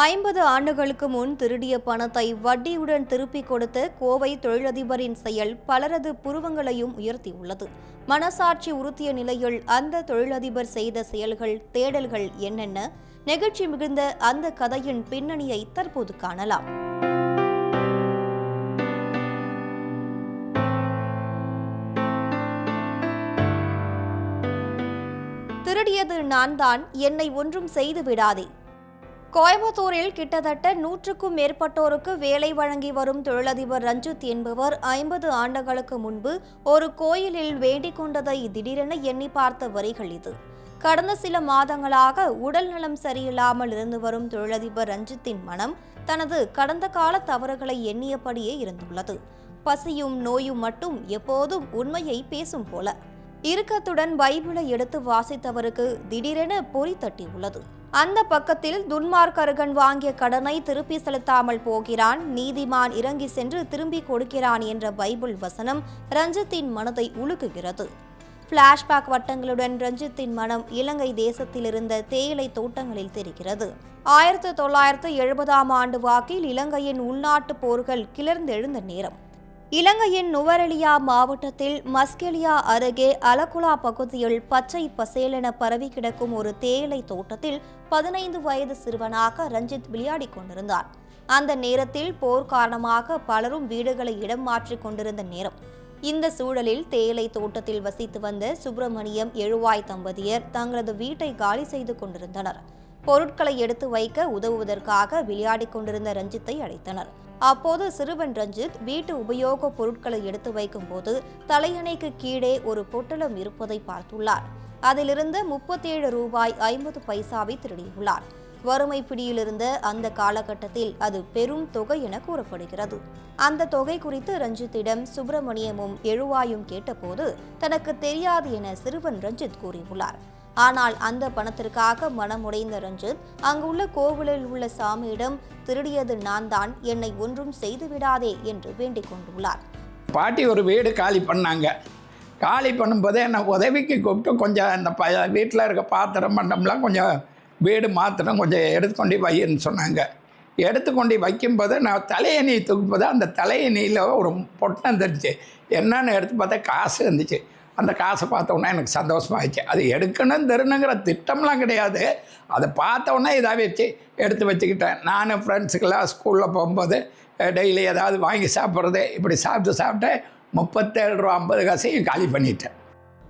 ஐம்பது ஆண்டுகளுக்கு முன் திருடிய பணத்தை வட்டியுடன் திருப்பிக் கொடுத்த கோவை தொழிலதிபரின் செயல் பலரது புருவங்களையும் உயர்த்தியுள்ளது. மனசாட்சி உறுத்திய நிலையில் அந்த தொழிலதிபர் செய்த செயல்கள் தேடல்கள் என்னென்ன? நெகிழ்ச்சி மிகுந்த அந்த கதையின் பின்னணியை தற்போது காணலாம். திருடியது நான் தான் என்னை ஒன்றும் செய்து விடாதே. கோயம்புத்தூரில் கிட்டத்தட்ட நூற்றுக்கும் மேற்பட்டோருக்கு வேலை வழங்கி வரும் தொழிலதிபர் ரஞ்சித் என்பவர் ஐம்பது ஆண்டுகளுக்கு முன்பு ஒரு கோயிலில் வேண்டிக் கொண்டதை திடீரென எண்ணி பார்த்த வரிகள் இது. கடந்த சில மாதங்களாக உடல் நலம் சரியில்லாமல் இருந்து வரும் தொழிலதிபர் ரஞ்சித்தின் மனம் தனது கடந்த கால தவறுகளை எண்ணியபடியே இருந்துள்ளது. பசியும் நோயும் மட்டும் எப்போதும் உண்மையை பேசும் போல. இறுக்கத்துடன் பைபிளை எடுத்து வாசித்தவருக்கு திடீரென பொறி தட்டியுள்ளது. அந்த பக்கத்தில் துன்மார்க்கருகன் வாங்கிய கடனை திருப்பி செலுத்தாமல் போகிறான். நீதிமான் இறங்கி சென்று திரும்பி கொடுக்கிறான் என்ற பைபிள் வசனம் ரஞ்சித்தின் மனதை உலுக்குகிறது. பிளாஷ்பேக் வட்டங்களுடன் ரஞ்சித்தின் மனம் இலங்கை தேசத்தில் இருந்த தேயிலை தோட்டங்களில் தெரிகிறது. ஆயிரத்து தொள்ளாயிரத்து எழுபதாம் ஆண்டு வாக்கில் இலங்கையின் உள்நாட்டு போர்கள் கிளர்ந்தெழுந்த நேரம். இலங்கையின் நுவரெலியா மாவட்டத்தில் மஸ்கெலியா அருகே அலகுலா பகுதியில் பச்சை பசேலென பரவி கிடக்கும் ஒரு தேயிலை தோட்டத்தில் பதினைந்து வயது சிறுவனாக ரஞ்சித் விளையாடிக் கொண்டிருந்தார் அந்த நேரத்தில் போர் காரணமாக பலரும் வீடுகளை இடம் மாற்றிக் கொண்டிருந்த நேரம். இந்த சூழலில் தேயிலை தோட்டத்தில் வசித்து வந்த சுப்பிரமணியம் எழுவாய் தம்பதியர் தங்களது வீட்டை காலி செய்து கொண்டிருந்தனர். பொருட்களை எடுத்து வைக்க உதவுவதற்காக விளையாடிக் கொண்டிருந்த ரஞ்சித்தை அழைத்தனர். அப்போது சிறுவன் ரஞ்சித் வீட்டு உபயோக பொருட்களை எடுத்து வைக்கும்போது தலையணைக்கு கீழே ஒரு பொட்டலம் இருப்பதை பார்த்துள்ளார். அதிலிருந்து முப்பத்தேழு ரூபாய் ஐம்பது பைசாவை திருடியுள்ளார். வறுமை பிடியிலிருந்த அந்த காலகட்டத்தில் அது பெரும் தொகை என கூறப்படுகிறது. அந்த தொகை குறித்து ரஞ்சித்திடம் சுப்பிரமணியமும் எழுவாயும் கேட்டபோது தனக்கு தெரியாது என சிறுவன் ரஞ்சித் கூறியுள்ளார். ஆனால் அந்த பணத்திற்காக மனமுடைந்த ரஞ்சித் அங்குள்ள கோவிலில் உள்ள சாமியிடம் திருடியது நான் தான் என்னை ஒன்றும் செய்து விடாதே என்று வேண்டிக் கொண்டுள்ளார். பாட்டி ஒரு வீடு காலி பண்ணாங்க. காலி பண்ணும்போதே என்னை உதவிக்கு கூப்பிட்டு கொஞ்சம் அந்த ப வீட்டில் இருக்க பாத்திரம் மண்டம்லாம் கொஞ்சம் வீடு மாத்திரம் கொஞ்சம் எடுத்துக்கொண்டு வைன்னு சொன்னாங்க. எடுத்துக்கொண்டு வைக்கும்போது நான் தலையணி தூக்கும்போது அந்த தலையணியில் ஒரு பொட்டம் தெரிஞ்சு என்னன்னு எடுத்து பார்த்தா காசு இருந்துச்சு அந்த காசை பார்த்தோன்னே எனக்கு சந்தோஷமாகிடுச்சு அது எடுக்கணும் தரணுங்கிற திட்டம்லாம் கிடையாது. அதை பார்த்தோன்னே இதாக வச்சு எடுத்து வச்சுக்கிட்டேன். நானும் ஃப்ரெண்ட்ஸுக்கெல்லாம் ஸ்கூலில் போகும்போது டெய்லி ஏதாவது வாங்கி சாப்பிட்றது இப்படி சாப்பிட்டு சாப்பிட்டு முப்பத்தேழு ரூபா ஐம்பது காசையும் காலி பண்ணிட்டேன்.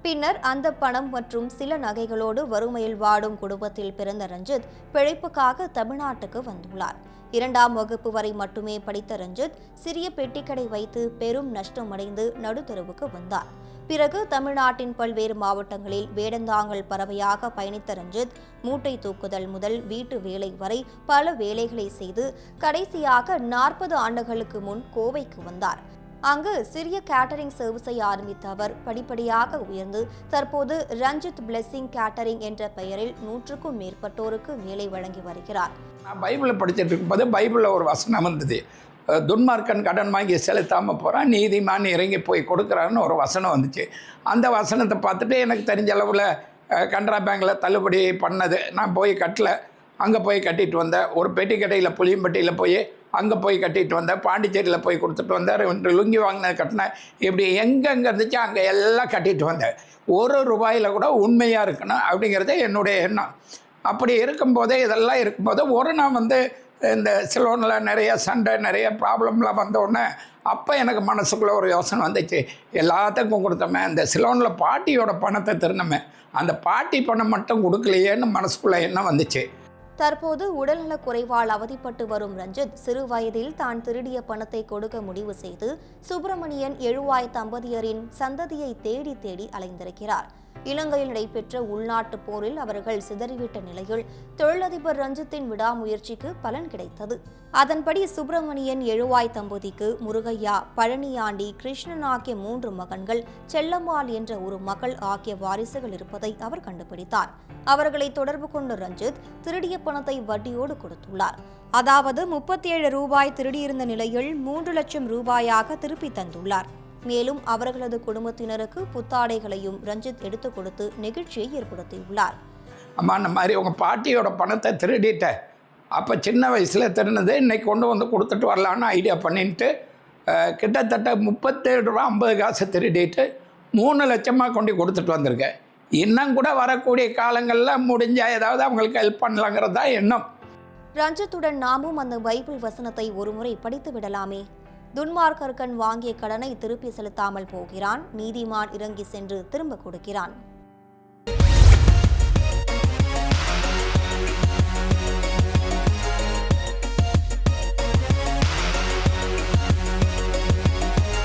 பின்னர் அந்த பணம் மற்றும் சில நகைகளோடு வறுமையில் வாடும் குடும்பத்தில் பிறந்த ரஞ்சித் பிழைப்புக்காக தமிழ்நாட்டுக்கு வந்துள்ளார். இரண்டாம் வகுப்பு வரை மட்டுமே படித்த ரஞ்சித் சிறிய பெட்டிக்கடை வைத்து பெரும் நஷ்டமடைந்து நடுத்தருவுக்கு வந்தார். பிறகு தமிழ்நாட்டின் பல்வேறு மாவட்டங்களில் வேடந்தாங்கல் பறவையாக பயணித்த ரஞ்சித் மூட்டை தூக்குதல் முதல் வீட்டு வேலை வரை பல வேலைகளை செய்து கடைசியாக நாற்பது ஆண்டுகளுக்கு முன் கோவைக்கு வந்தார். அங்கு சிறிய கேட்டரிங் சர்வீஸை ஆரம்பித்த அவர் படிப்படியாக உயர்ந்து தற்போது ரஞ்சித் பிளெஸிங் கேட்டரிங் என்ற பெயரில் நூற்றுக்கும் மேற்பட்டோருக்கு வேலை வழங்கி வருகிறார். நான் பைபிளை படிச்சுட்டு இருக்கும்போது பைபிளில் ஒரு வசனம் இருந்தது துன்மார்க்கன் கடன் வாங்கி செலுத்தாமல் போகிறான் நீதிமான் இறங்கி போய் கொடுக்குறான்னு ஒரு வசனம் வந்துச்சு. அந்த வசனத்தை பார்த்துட்டு எனக்கு தெரிஞ்ச அளவில் கனரா பேங்கில் தள்ளுபடி பண்ணது. நான் போய் கட்டல. அங்கே போய் கட்டிட்டு வந்தேன். ஒரு பெட்டி கடையில் புளியம்பட்டியில் போய் அங்கே போய் கட்டிட்டு வந்தேன். பாண்டிச்சேரியில் போய் கொடுத்துட்டு வந்தேன். ரெண்டு லுங்கி வாங்கினது கட்டினேன் இப்படி எங்கெங்கே இருந்துச்சு அங்கே எல்லாம் கட்டிட்டு வந்தேன். ஒரு ரூபாயில் கூட உண்மையாக இருக்கணும் அப்படிங்கிறது என்னுடைய எண்ணம். அப்படி இருக்கும்போதே இதெல்லாம் இருக்கும்போது ஒரு நான் வந்து இந்த சிலோனில் நிறைய சண்டை நிறைய ப்ராப்ளம்லாம் வந்தோடனே அப்போ எனக்கு மனசுக்குள்ளே ஒரு யோசனை வந்துச்சு. எல்லாத்துக்கும் கொடுத்தோமே இந்த சிலோனில் பாட்டியோட பணத்தை திருந்தமே அந்த பாட்டி பணம் மட்டும் கொடுக்கலையேன்னு மனசுக்குள்ளே எண்ணம் வந்துச்சு. தற்போது உடல்நலக் குறைவால் அவதிப்பட்டு வரும் ரஞ்சித் சிறு வயதில் தான் திருடிய பணத்தை கொடுக்க முடிவு செய்து சுப்பிரமணியன் எழுவாய் தம்பதியரின் சந்ததியை தேடி தேடி அலைந்திருக்கிறார். இலங்கையில் நடைபெற்ற உள்நாட்டு போரில் அவர்கள் சிதறிவிட்ட நிலையில் தொழிலதிபர் ரஞ்சித்தின் விடாமுயற்சிக்கு பலன் கிடைத்தது. அதன்படி சுப்பிரமணியன் எழுவாய் தம்பதிக்கு முருகையா பழனியாண்டி கிருஷ்ணன் ஆகிய மூன்று மகன்கள் செல்லம்மாள் என்ற ஒரு மகள் ஆகிய வாரிசுகள் இருப்பதை அவர் கண்டுபிடித்தார். அவர்களை தொடர்பு கொண்ட ரஞ்சித் திருடிய பணத்தை வட்டியோடு கொடுத்துள்ளார். அதாவது முப்பத்தி ஏழு ரூபாய் திருடியிருந்த நிலையில் மூன்று லட்சம் ரூபாயாக திருப்பி தந்துள்ளார். மேலும் அவர்களது குடும்பத்தினருக்கு புத்தாடைகளையும் ரஞ்சித் எடுத்துக் கொடுத்து நெகிழ்ச்சியை ஏற்படுத்தியுள்ளார். அம்மா இந்த மாதிரி உங்கள் பாட்டியோட பணத்தை திருடிட்டேன் அப்போ சின்ன வயசில் திருநது இன்னைக்கு கொண்டு வந்து கொடுத்துட்டு வரலான்னு ஐடியா பண்ணிட்டு கிட்டத்தட்ட முப்பத்தேழு ரூபா ஐம்பது காசு திருடிட்டு மூணு லட்சமாக கொண்டு கொடுத்துட்டு வந்திருக்கேன் இன்னும் கூட வரக்கூடிய காலங்களில் முடிஞ்சால் ஏதாவது அவங்களுக்கு ஹெல்ப் பண்ணலாங்கிறது தான் எண்ணம். ரஞ்சித்துடன் நாமும் அந்த பைபிள் வசனத்தை ஒருமுறை படித்து விடலாமே. துன்மார்க்கர்கன் வாங்கிய கடனை திருப்பி செலுத்தாமல் போகிறான். நீதிமான் இறங்கி சென்று திரும்ப கொடுக்கிறான்.